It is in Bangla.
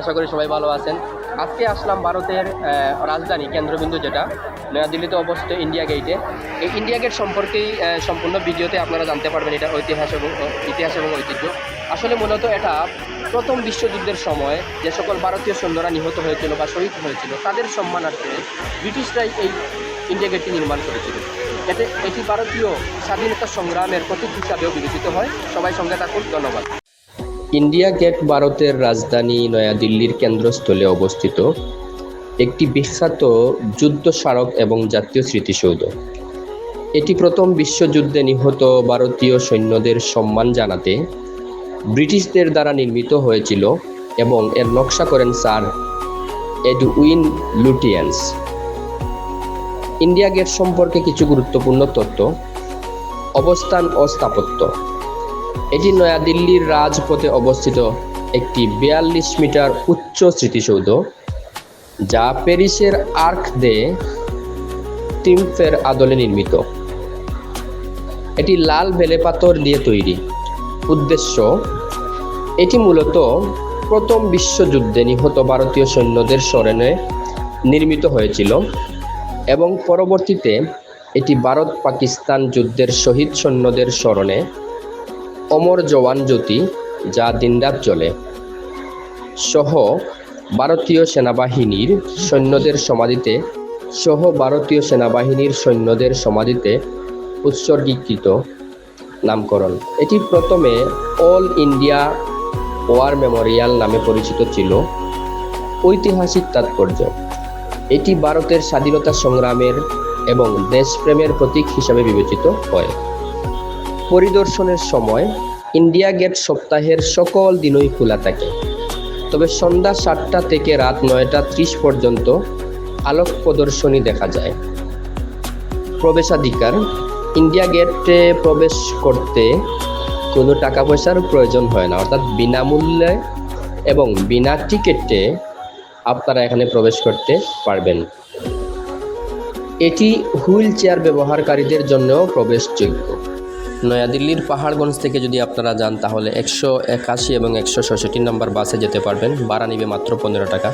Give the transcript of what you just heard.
আশা করি সবাই ভালো আছেন। আজকে আসলাম ভারতের রাজধানী কেন্দ্রবিন্দু যেটা, নয়াদিল্লিতে অবস্থিত ইন্ডিয়া গেটে এই ইন্ডিয়া গেট সম্পর্কেই সম্পূর্ণ ভিডিওতে আপনারা জানতে পারবেন এটা ঐতিহাস এবং ইতিহাস এবং ঐতিহ্য। আসলে মূলত এটা প্রথম বিশ্বযুদ্ধের সময় যে সকল ভারতীয় সৈন্যরা নিহত হয়েছিল বা শহীদ হয়েছিল, তাদের সম্মানার্থে ব্রিটিশরাই এই ইন্ডিয়া গেটটি নির্মাণ করেছিল। এতে, এটি ভারতীয় স্বাধীনতা সংগ্রামের প্রতীক হিসাবেও বিবেচিত হয়। সবাই সঙ্গে থাকুন, ধন্যবাদ। ইন্ডিয়া গেট ভারতের রাজধানী নয়াদিল্লির কেন্দ্রস্থলে অবস্থিত একটি বিখ্যাত যুদ্ধ স্মারক এবং জাতীয় স্মৃতিসৌধ। এটি প্রথম বিশ্বযুদ্ধে নিহত ভারতীয় সৈন্যদের সম্মান জানাতে ব্রিটিশদের দ্বারা নির্মিত হয়েছিল এবং এর নকশা করেন sir Edwin Lutyens. India Gate সম্পর্কে কিছু গুরুত্বপূর্ণ তথ্য, অবস্থান ও স্থাপত্য। এটি নয়াদিল্লির রাজপথে অবস্থিত একটি বিয়াল্লিশ মিটার উচ্চ স্মৃতিসৌধ, যা প্যারিসের আর্ক দে টিমফের আদলে নির্মিত। এটি লাল বেলে পাথর দিয়ে তৈরি। উদ্দেশ্য, এটি মূলত প্রথম বিশ্বযুদ্ধে নিহত ভারতীয় সৈন্যদের স্মরণে নির্মিত হয়েছিল এবং পরবর্তীতে এটি ভারত পাকিস্তান যুদ্ধের শহীদ সৈন্যদের স্মরণে অমর জওয়ান জ্যোতি, যা দিনরাত চলে সহ ভারতীয় সেনাবাহিনীর সৈন্যদের সমাধিতে, সহ ভারতীয় সেনাবাহিনীর সৈন্যদের সমাধিতে উৎসর্গীকৃত নামকরণ। এটি প্রথমে অল ইন্ডিয়া ওয়ার মেমোরিয়াল নামে পরিচিত ছিল। ঐতিহাসিক তাৎপর্য, এটি ভারতের স্বাধীনতা সংগ্রামের এবং দেশপ্রেমের প্রতীক হিসাবে বিবেচিত হয়। পরিদর্শনের সময় ইন্ডিয়া গেট সপ্তাহের সকল দিনই খোলা থাকে। তবে সন্ধ্যা সাতটা থেকে রাত নয়টা ত্রিশ পর্যন্ত আলোক প্রদর্শনী দেখা যায়। প্রবেশাধিকার, ইন্ডিয়া গেটে প্রবেশ করতে কোনো টাকা পয়সার প্রয়োজন হয় না। অর্থাৎ বিনামূল্যে এবং বিনা টিকিটে আপনারা এখানে প্রবেশ করতে পারবেন। এটি হুইল চেয়ার ব্যবহারকারীদের জন্যও প্রবেশযোগ্য। নয়াদিল্লির পাহাড়গঞ্জ থেকে যদি আপনারা যান, তাহলে একশো একাশি এবং একশো ছষট্টি নম্বর বাসে যেতে পারবেন। ভাড়া নিবে মাত্র পনেরো টাকা।